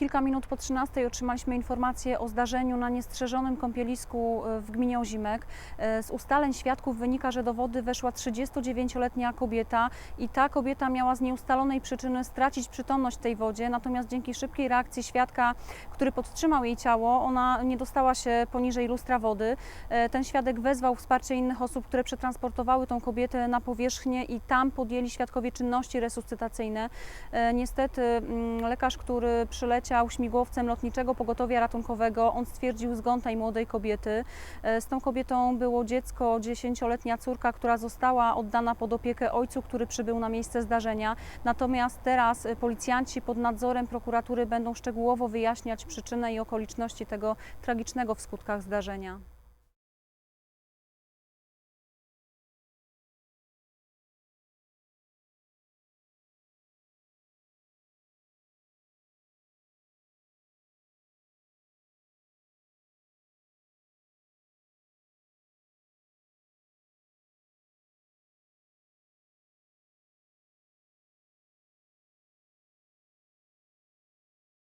kilka minut po 13 otrzymaliśmy informację o zdarzeniu na niestrzeżonym kąpielisku e, w gminie Ozimek. E, Z ustaleń świadków wynika, że do wody weszła 39-letnia kobieta i ta kobieta miała z nieustalonej przyczyny stracić przytomność w tej wodzie, natomiast dzięki szybkiej reakcji świadka, który podtrzymał jej ciało, ona nie dostała się poniżej lustra wody. E, Ten świadek wezwał wsparcie innych osób, które przetransportowały tą kobietę na powierzchnię i tam podjęli świadkowie czynności resuscytacyjne. Niestety mm, lekarz, który przyleciał śmigłowcem lotniczego pogotowia ratunkowego, on stwierdził zgon tej młodej kobiety. E, Z tą kobietą było dziecko, 10-letnia córka, która została oddana pod opiekę ojcu, który przybył na miejsce zdarzenia. Natomiast teraz policjanci pod nadzorem prokuratury będą szczegółowo wyjaśniać przyczynę i okoliczności tego tragicznego w skutkach zdarzenia.